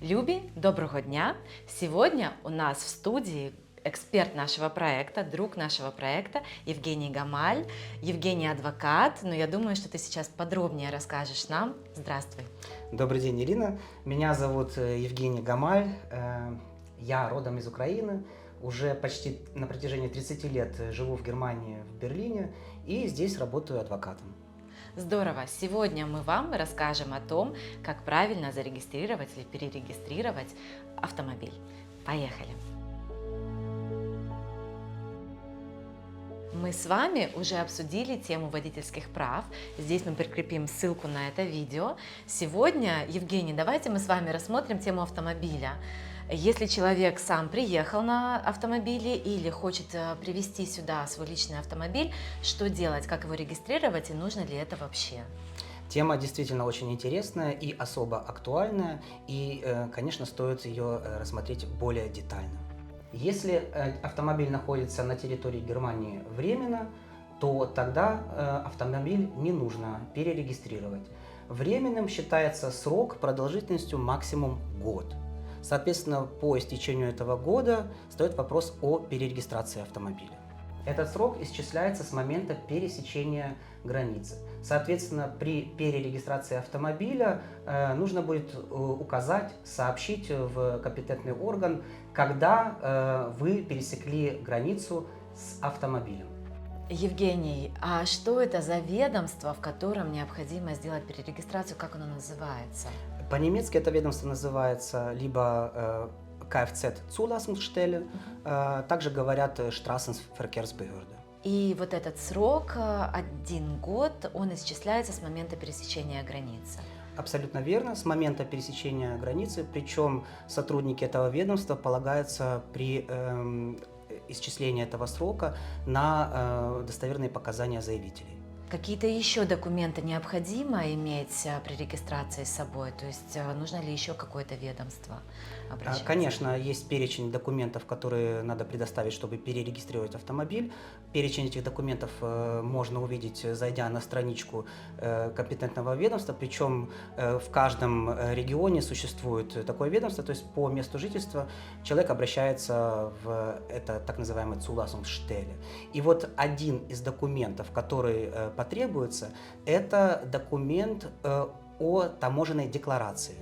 Люби, доброго дня! Сегодня у нас в студии эксперт нашего проекта, друг нашего проекта Евгений Гамаль. Евгений адвокат, но я думаю, что ты сейчас подробнее расскажешь нам. Здравствуй. Добрый день, Ирина. Меня зовут э, Евгений Гамаль. Э, Я родом из Украины. Уже почти на протяжении 30 лет живу в Германии, в Берлине, и здесь работаю адвокатом. Здорово! Сегодня мы вам расскажем о том, как правильно зарегистрировать или перерегистрировать автомобиль. Поехали! Мы с вами уже обсудили тему водительских прав. Здесь мы прикрепим ссылку на это видео. Сегодня, Евгений, давайте мы с вами рассмотрим тему автомобиля. Если человек сам приехал на автомобиле или хочет э, привезти сюда свой личный автомобиль, что делать, как его регистрировать и нужно ли это вообще? Тема действительно очень интересная и особо актуальная, и, э, конечно, стоит ее э, рассмотреть более детально. Если э, автомобиль находится на территории Германии временно, то тогда э, автомобиль не нужно перерегистрировать. Временным считается срок продолжительностью максимум год. Соответственно, по истечению этого года стоит вопрос о перерегистрации автомобиля. Этот срок исчисляется с момента пересечения границы. Соответственно, при перерегистрации автомобиля э, нужно будет э, указать, сообщить в компетентный орган, когда э, вы пересекли границу с автомобилем. Евгений, а что это за ведомство, в котором необходимо сделать перерегистрацию, как оно называется? По-немецки это ведомство называется либо э, Kfz Zulassungsstelle, э, также говорят э, Straßenverkehrsbehörde. И вот этот срок, э, один год, он исчисляется с момента пересечения границы. Абсолютно верно. С момента пересечения границы, причем сотрудники этого ведомства полагаются при эм, исчислении этого срока на э, достоверные показания заявителей. Какие-то еще документы необходимо иметь э, при регистрации с собой? То есть э, нужно ли еще какое-то ведомство А, обращаться? Конечно, есть перечень документов, которые надо предоставить, чтобы перерегистрировать автомобиль. Перечень этих документов э, можно увидеть, зайдя на страничку компетентного ведомства. Причем в каждом регионе существует такое ведомство, то есть по месту жительства человек обращается в это так называемое Zulassungsstelle. И вот один из документов, который потребуется, это документ э, о таможенной декларации.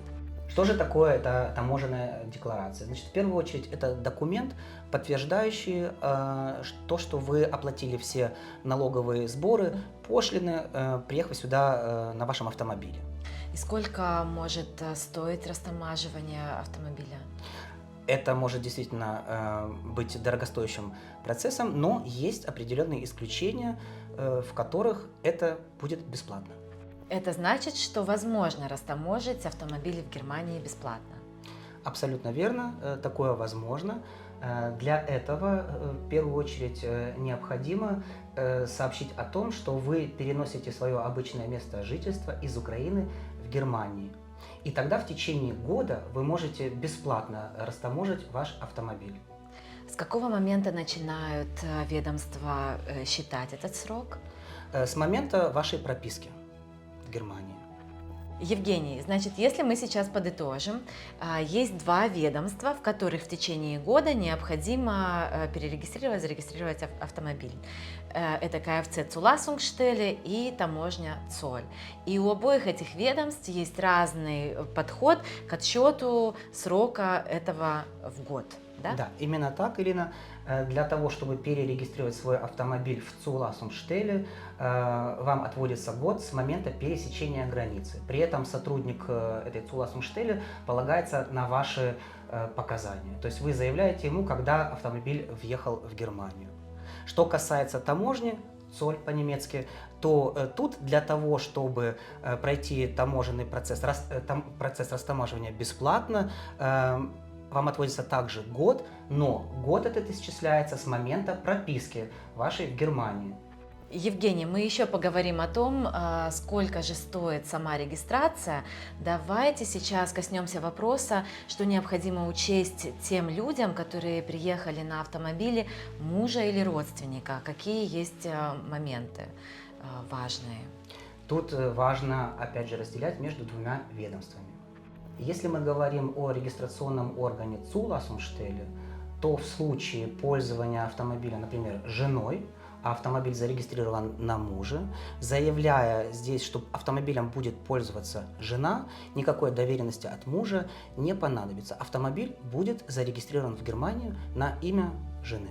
Что же такое эта таможенная декларация? Значит, в первую очередь, это документ, подтверждающий э, то, что вы оплатили все налоговые сборы, пошлины, э, приехав сюда э, на вашем автомобиле. И сколько может э, стоить растамаживание автомобиля? Это может действительно э, быть дорогостоящим процессом, но есть определенные исключения, в которых это будет бесплатно. Это значит, что возможно растаможить автомобили в Германии бесплатно. Абсолютно верно, э, такое возможно. Э, Для этого э, в первую очередь э, необходимо э, сообщить о том, что вы переносите свое обычное место жительства из Украины в Германию. И тогда в течение года вы можете бесплатно растаможить ваш автомобиль. С какого момента начинают э, ведомства э, считать этот срок? Э, С момента вашей прописки в Германии. Евгений, значит, если мы сейчас подытожим, есть два ведомства, в которых в течение года необходимо перерегистрировать, зарегистрировать ав- автомобиль. Это КФЦ Цуласунгштеле и таможня ЦОЛь. И у обоих этих ведомств есть разный подход к отсчету срока этого в год. Да? Да, именно так, Ирина. Э, Для того, чтобы перерегистрировать свой автомобиль в Цуласумштеле, э, вам отводится год с момента пересечения границы. При этом сотрудник э, этой Цуласумштеле полагается на ваши показания. То есть вы заявляете ему, когда автомобиль въехал в Германию. Что касается таможни, соль по-немецки, то тут для того, чтобы пройти таможенный процесс, процесс растамаживания бесплатно, вам отводится также год, но год этот исчисляется с момента прописки вашей в Германии. Евгений, мы еще поговорим о том, а, сколько же стоит сама регистрация. Давайте сейчас коснемся вопроса, что необходимо учесть тем людям, которые приехали на автомобиле мужа или родственника. Какие есть а, моменты а, важные? Тут э, важно, опять же, разделять между двумя ведомствами. Если мы говорим о регистрационном органе ЦУЛАСумштеле, то в случае пользования автомобиля, например, женой, а автомобиль зарегистрирован на мужа, заявляя здесь, что автомобилем будет пользоваться жена, никакой доверенности от мужа не понадобится. Автомобиль будет зарегистрирован в Германию на имя жены.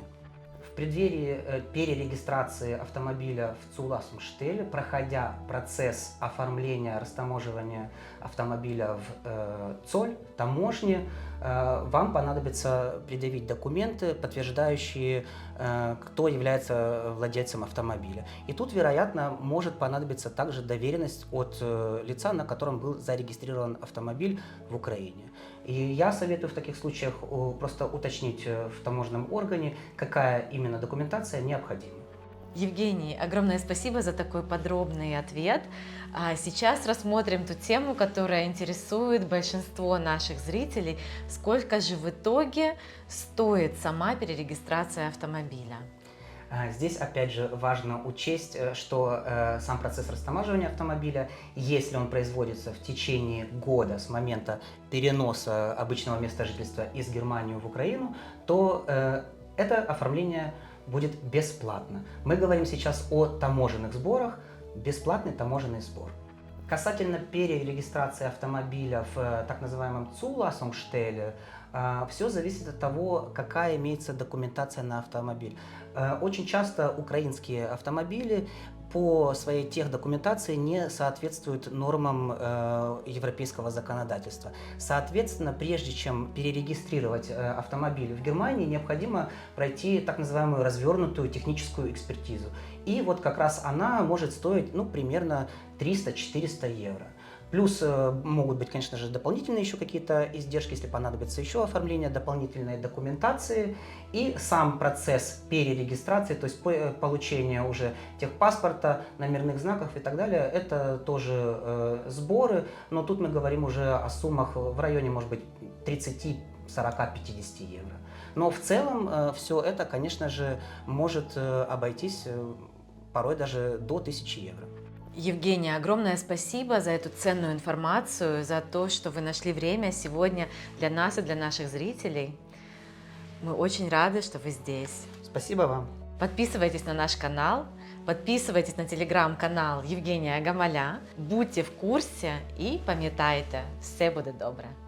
Преддверии э, перерегистрации автомобиля в Цуласумштеле, проходя процесс оформления, растаможивания автомобиля в э, ЦОЛь, таможне, э, вам понадобится предъявить документы, подтверждающие, кто является владельцем автомобиля. И тут, вероятно, может понадобиться также доверенность от лица, на котором был зарегистрирован автомобиль в Украине. И я советую в таких случаях о, просто уточнить э, в таможенном органе, какая именно документация необходима. Евгений, огромное спасибо за такой подробный ответ. А сейчас рассмотрим ту тему, которая интересует большинство наших зрителей. Сколько же в итоге стоит сама перерегистрация автомобиля? А, Здесь, опять же, важно учесть, э, что э, сам процесс растамаживания автомобиля, если он производится в течение года с момента переноса обычного места жительства из Германии в Украину, то э, это оформление будет бесплатно. Мы говорим сейчас о таможенных сборах, бесплатный таможенный сбор. Касательно перерегистрации автомобиля в э, так называемом ЦУЛАСумштеле, все зависит от того, какая имеется документация на автомобиль. Э, Очень часто украинские автомобили по своей техдокументации не соответствуют нормам э, европейского законодательства. Соответственно, прежде чем перерегистрировать э, автомобиль в Германии, необходимо пройти так называемую развернутую техническую экспертизу. И вот как раз она может стоить ну, примерно 300-400 евро. Плюс э, могут быть, конечно же, дополнительные еще какие-то издержки, если понадобится еще оформление дополнительной документации. И сам процесс перерегистрации, то есть э, получения уже техпаспорта, номерных знаков и так далее, это тоже э, сборы, но тут мы говорим уже о суммах в районе, может быть, 30, 40, 50 евро. Но в целом все это, конечно же, может э, обойтись э, порой даже до 1000 евро. Евгений, огромное спасибо за эту ценную информацию, за то, что вы нашли время сегодня для нас и для наших зрителей. Мы очень рады, что вы здесь. Спасибо вам. Подписывайтесь на наш канал, подписывайтесь на телеграм-канал Евгения Гамаля, будьте в курсе і пам'ятайте, все буде добре.